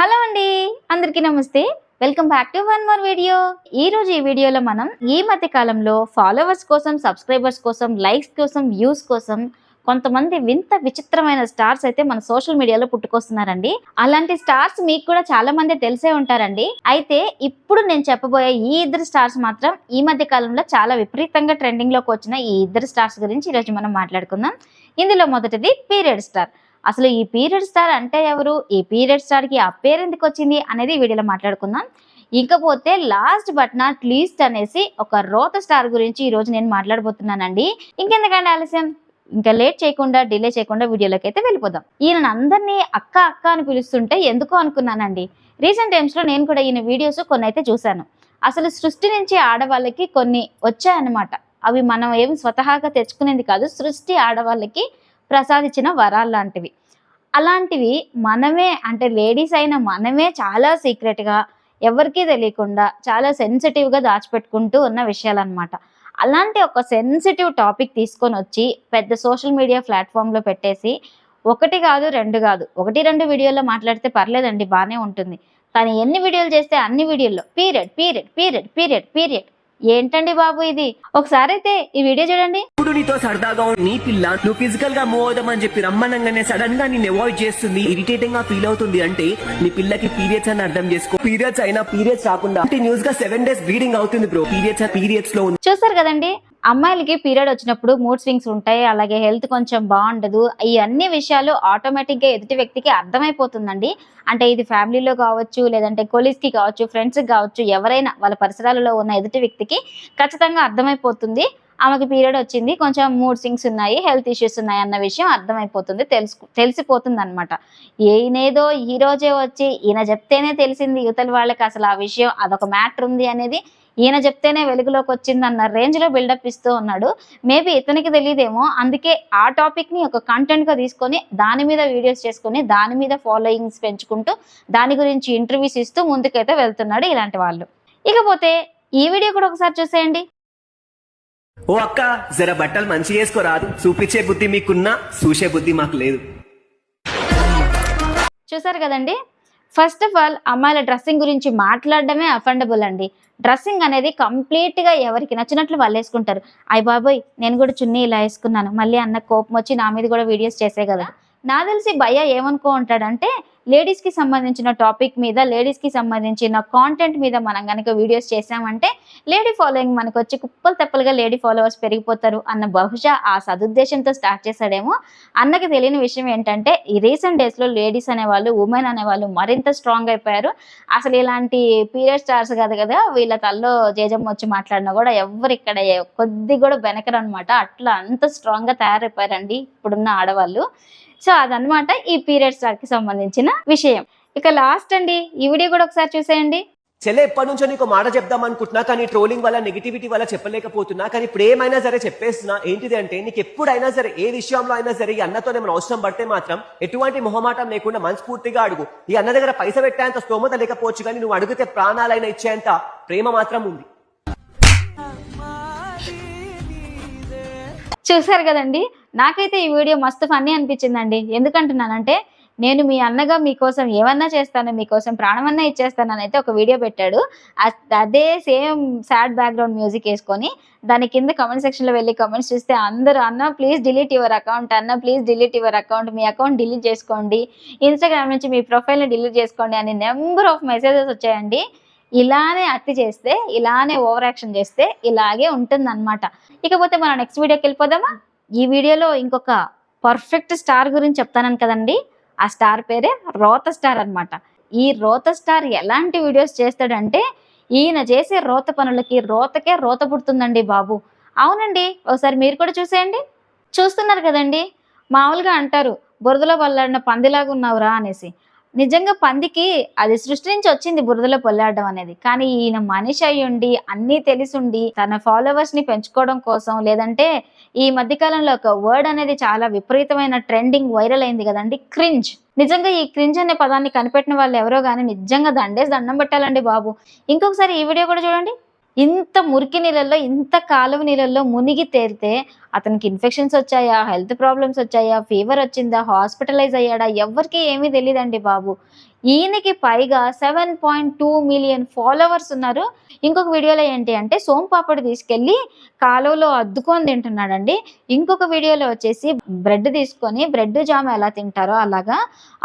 Hello అండి అందరికీ నమస్తే. Welcome back to one more video. ఈ రోజు ఈ వీడియోలో మనం ఈ మధ్య కాలంలో ఫాలోవర్స్ కోసం సబ్స్క్రైబర్స్ కోసం లైక్స్ కోసం వ్యూస్ కోసం కొంతమంది వింత విచిత్రమైన స్టార్స్ అయితే మన సోషల్ మీడియాలో పుట్టుకొస్తున్నారండి. అలాంటి స్టార్స్ మీకు కూడా చాలా మంది తెలిసే ఉంటారండి. అయితే ఇప్పుడు నేను చెప్పబోయే ఈ ఇద్దరు స్టార్స్ మాత్రం ఈ మధ్య కాలంలో చాలా విపరీతంగా ట్రెండింగ్లోకి వచ్చిన ఈ ఇద్దరు స్టార్స్ గురించి ఈరోజు మనం మాట్లాడుకుందాం. ఇందులో మొదటిది పీరియడ్ స్టార్. అసలు ఈ పీరియడ్ స్టార్ అంటే ఎవరు? ఈ పీరియడ్ స్టార్కి ఆ పేరు ఎందుకు వచ్చింది అనేది వీడియోలో మాట్లాడుకుందాం. ఇకపోతే లాస్ట్ బట్ నాట్ లీస్ట్ అనేసి ఒక రోత స్టార్ గురించి ఈరోజు నేను మాట్లాడబోతున్నానండి. ఇంకెందుకంటే ఆలస్యం? ఇంకా లేట్ చేయకుండా డిలే చేయకుండా వీడియోలోకి అయితే వెళ్ళిపోదాం. ఈయన అందరినీ అక్క అక్క అని పిలుస్తుంటే ఎందుకో అనుకున్నానండి? రీసెంట్ టైమ్స్లో నేను కూడా ఈయన వీడియోస్ కొన్ని అయితే చూశాను. అసలు సృష్టి నుంచి ఆడవాళ్ళకి కొన్ని వచ్చాయన్నమాట. అవి మనం ఏం స్వతహాగా తెచ్చుకునేది కాదు. సృష్టి ఆడవాళ్ళకి ప్రసాదించిన వరాలు లాంటివి. అలాంటివి మనమే అంటే లేడీస్ అయిన మనమే చాలా సీక్రెట్గా ఎవరికీ తెలియకుండా చాలా సెన్సిటివ్గా దాచిపెట్టుకుంటూ ఉన్న విషయాలు అనమాట అలాంటి ఒక సెన్సిటివ్ టాపిక్ తీసుకొని వచ్చి పెద్ద సోషల్ మీడియా ప్లాట్ఫామ్లో పెట్టేసి ఒకటి కాదు రెండు కాదు ఒకటి రెండు వీడియోల్లో మాట్లాడితే పర్లేదండి బాగానే ఉంటుంది. కానీ ఎన్ని వీడియోలు చేస్తే అన్ని వీడియోల్లో period period period period period ఏంటండి బాబు ఇది? ఒకసారి అయితే ఈ వీడియో చూడండి. ఇప్పుడు నీతో సరదాగా నీ పిల్ల నువ్వు ఫిజికల్గా మూవ్ అవుదామని చెప్పి రమ్మనంగానే సడన్గా నేను అవాయిడ్ చేస్తుంది ఇరిటేటింగ్గా ఫీల్ అవుతుంది అంటే నీ పిల్లకి పీరియడ్స్ అని అర్థం చేసుకో. పీరియడ్స్ అయినా పీరియడ్స్ రాకుండా కంటిన్యూస్గా సెవెన్ డేస్ బ్లీడింగ్ అవుతుంది బ్రో పీరియడ్స్ పీరియడ్స్లో చూస్తారు కదండి? అమ్మాయిలకి పీరియడ్ వచ్చినప్పుడు మూడ్ స్వింగ్స్ ఉంటాయి అలాగే హెల్త్ కొంచెం బాగుండదు. ఈ అన్ని విషయాలు ఆటోమేటిక్గా ఎదుటి వ్యక్తికి అర్థమైపోతుందండి. అంటే ఇది ఫ్యామిలీలో కావచ్చు లేదంటే కొలీస్కి కావచ్చు ఫ్రెండ్స్కి కావచ్చు ఎవరైనా వాళ్ళ పరిసరాలలో ఉన్న ఎదుటి వ్యక్తికి ఖచ్చితంగా అర్థమైపోతుంది. ఆమెకి పీరియడ్ వచ్చింది కొంచెం మూడ్ స్వింగ్స్ ఉన్నాయి హెల్త్ ఇష్యూస్ ఉన్నాయి అన్న విషయం అర్థమైపోతుంది తెలుసు తెలిసిపోతుంది అనమాట ఈయనేదో ఈ రోజే వచ్చి ఈయన చెప్తేనే తెలిసింది యువతల వాళ్ళకి అసలు ఆ విషయం అదొక మ్యాటర్ ఉంది అనేది ఈయన చెప్తేనే వెలుగులోకి వచ్చింది అన్న రేంజ్లో బిల్డప్ ఇస్తూ ఉన్నాడు. మేబీ ఇతనికి తెలియదేమో అందుకే ఆ టాపిక్ని ఒక కంటెంట్గా తీసుకొని దాని మీద వీడియోస్ చేసుకొని దాని మీద ఫాలోయింగ్స్ పెంచుకుంటూ దాని గురించి ఇంటర్వ్యూస్ ఇస్తూ ముందుకైతే వెళ్తున్నాడు ఇలాంటి వాళ్ళు. ఇకపోతే ఈ వీడియో కూడా ఒకసారి చూసేయండి. ఓ అక్క జర బట్టలు మంచి చేసుకోరాదు చూపించే బుద్ధి మీకున్నా చూసే బుద్ధి మాకు లేదు. చూసారు కదండి? ఫస్ట్ ఆఫ్ ఆల్ అమ్మాయిల డ్రెస్సింగ్ గురించి మాట్లాడడమే అఫండబుల్ అండి. డ్రెస్సింగ్ అనేది కంప్లీట్గా ఎవరికి నచ్చినట్లు వాళ్ళు వేసుకుంటారు. అయ్య బాబోయ్ నేను కూడా చున్నీ ఇలా వేసుకున్నాను. మళ్ళీ అన్న కోపం వచ్చి నా మీద కూడా వీడియోస్ చేసే కదా నా తెలిసి భయ్య ఏమనుకో ఉంటాడంటే లేడీస్కి సంబంధించిన టాపిక్ మీద లేడీస్కి సంబంధించిన కాంటెంట్ మీద మనం కనుక వీడియోస్ చేసామంటే లేడీ ఫాలోయింగ్ మనకు వచ్చి కుప్పలు తెప్పలుగా లేడీ ఫాలోవర్స్ పెరిగిపోతారు అన్న బహుశా ఆ సదుద్దేశంతో స్టార్ట్ చేశాడేమో. అన్నకి తెలియని విషయం ఏంటంటే ఈ రీసెంట్ డేస్లో లేడీస్ అనేవాళ్ళు ఉమెన్ అనేవాళ్ళు మరింత స్ట్రాంగ్ అయిపోయారు. అసలు ఇలాంటి పీరియడ్ స్టార్స్ కాదు కదా వీళ్ళ తల్లో జేజమ్మ వచ్చి మాట్లాడినా కూడా ఎవరు ఇక్కడ కొద్ది కూడా వెనకరు అనమాట అట్లా అంత స్ట్రాంగ్గా తయారైపోయారండి ఇప్పుడున్న ఆడవాళ్ళు. సో అదనమాట ఈ పీరియడ్ స్టార్కి సంబంధించిన విషయం. ఇక లాస్ట్ అండి ఈ వీడియో కూడా ఒకసారి చూసేయండి. చెల్లె ఎప్పటి నుంచో నీకు మాట చెప్దాం అనుకుంటున్నా కానీ ట్రోలింగ్ వల్ల నెగిటివిటీ వల్ల చెప్పలేకపోతున్నా కానీ ఇప్పుడు ఏమైనా సరే చెప్పేస్తున్నా ఏంటిది అంటే నీకు ఎప్పుడైనా సరే ఏ విషయంలో అయినా సరే ఈ అన్నతో ఏమైనా అవసరం పడితే మాత్రం ఎటువంటి మొహమాటం లేకుండా మనస్ఫూర్తిగా అడుగు. ఈ అన్న దగ్గర పైస పెట్టేంత స్తోమత లేకపోవచ్చు కానీ నువ్వు అడిగితే ప్రాణాలైన ఇచ్చేంత ప్రేమ మాత్రం ఉంది. చూసారు కదండి? నాకైతే ఈ వీడియో మస్తు ఫన్నీ అనిపించిందండి. ఎందుకంటున్నానంటే నేను మీ అన్నగా మీకోసం ఏమన్నా చేస్తాను మీకోసం ప్రాణమన్నా ఇచ్చేస్తాను అని అయితే ఒక వీడియో పెట్టాడు. అదే సేమ్ సాడ్ బ్యాక్గ్రౌండ్ మ్యూజిక్ వేసుకొని దాని కింద కమెంట్ సెక్షన్లో వెళ్ళి కమెంట్స్ చూస్తే అందరూ అన్న ప్లీజ్ డిలీట్ యువర్ అకౌంట్ అన్న ప్లీజ్ డిలీట్ యువర్ అకౌంట్ మీ అకౌంట్ డిలీట్ చేసుకోండి. ఇన్స్టాగ్రామ్ నుంచి మీ ప్రొఫైల్ని డిలీట్ చేసుకోండి అని నెంబర్ ఆఫ్ మెసేజెస్ వచ్చాయండి. ఇలానే అతి చేస్తే ఇలానే ఓవర్ యాక్షన్ చేస్తే ఇలాగే ఉంటుంది అనమాట ఇకపోతే మనం నెక్స్ట్ వీడియోకి వెళ్ళిపోదామా? ఈ వీడియోలో ఇంకొక పర్ఫెక్ట్ స్టార్ గురించి చెప్తాను కదండి. ఆ స్టార్ పేరే రోత స్టార్ అన్నమాట. ఈ రోత స్టార్ ఎలాంటి వీడియోస్ చేస్తాడంటే ఈయన చేసే రోత పనులకి రోతకే రోత పుడుతుందండి బాబు. అవునండి ఒకసారి మీరు కూడా చూసేయండి. చూస్తున్నారు కదండి. మామూలుగా అంటారు బురదలో పల్లాడిన పందిలాగా ఉన్నావురా అనేసి. నిజంగా పందికి అది సృష్టి నుంచి వచ్చింది బురదలో పొల్లాడడం అనేది. కానీ ఈయన మనిషి అయ్యుండి ఉండి అన్నీ తెలిసుండి తన ఫాలోవర్స్ని పెంచుకోవడం కోసం లేదంటే ఈ మధ్యకాలంలో ఒక వర్డ్ అనేది చాలా విపరీతమైన ట్రెండింగ్ వైరల్ అయింది కదండి క్రింజ్ నిజంగా ఈ క్రింజ్ అనే పదాన్ని కనిపెట్టిన వాళ్ళు ఎవరో కానీ నిజంగా దండేసి దండం పెట్టాలండి బాబు. ఇంకొకసారి ఈ వీడియో కూడా చూడండి. ఇంత మురికి నీళ్ళల్లో ఇంత కాలువ నీళ్ళల్లో మునిగి తేలితే అతనికి ఇన్ఫెక్షన్స్ వచ్చాయా హెల్త్ ప్రాబ్లమ్స్ వచ్చాయా ఫీవర్ వచ్చిందా హాస్పిటలైజ్ అయ్యాడా ఎవరికి ఏమీ తెలియదండి బాబు. ఈయనకి పైగా seven point two million followers ఉన్నారు. ఇంకొక వీడియోలో ఏంటి అంటే సోంపాపడి తీసుకెళ్ళి కాలువలో అద్దుకొని తింటున్నాడండి. ఇంకొక వీడియోలో వచ్చేసి బ్రెడ్ తీసుకొని బ్రెడ్ జామ్ ఎలా తింటారో అలాగా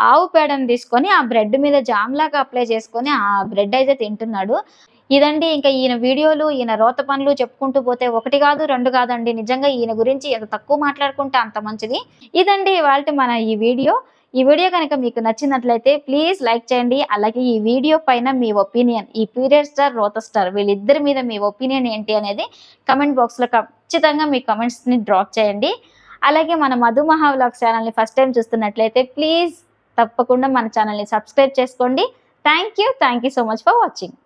ఆవు పేడను తీసుకొని ఆ బ్రెడ్ మీద జామ్ లాగా అప్లై చేసుకొని ఆ బ్రెడ్ అయితే తింటున్నాడు. ఇదండి ఇంకా ఈయన వీడియోలు ఈయన రోత పనులు చెప్పుకుంటూ పోతే ఒకటి కాదు రెండు కాదండి. నిజంగా ఈయన గురించి ఎంత తక్కువ మాట్లాడుకుంటే అంత మంచిది. ఇదండి ఇవాళ మన ఈ వీడియో. ఈ వీడియో కనుక మీకు నచ్చినట్లయితే ప్లీజ్ లైక్ చేయండి. అలాగే ఈ వీడియో పైన మీ ఒపీనియన్ ఈ పీరియడ్ స్టార్ రోత స్టార్ వీళ్ళిద్దరి మీద మీ ఒపీనియన్ ఏంటి అనేది కమెంట్ బాక్స్లో ఖచ్చితంగా మీ కమెంట్స్ని డ్రాప్ చేయండి. అలాగే మన మధు మహా ఛానల్ని ఫస్ట్ టైం చూస్తున్నట్లయితే ప్లీజ్ తప్పకుండా మన ఛానల్ని సబ్స్క్రైబ్ చేసుకోండి. Thank you. Thank you so much for watching.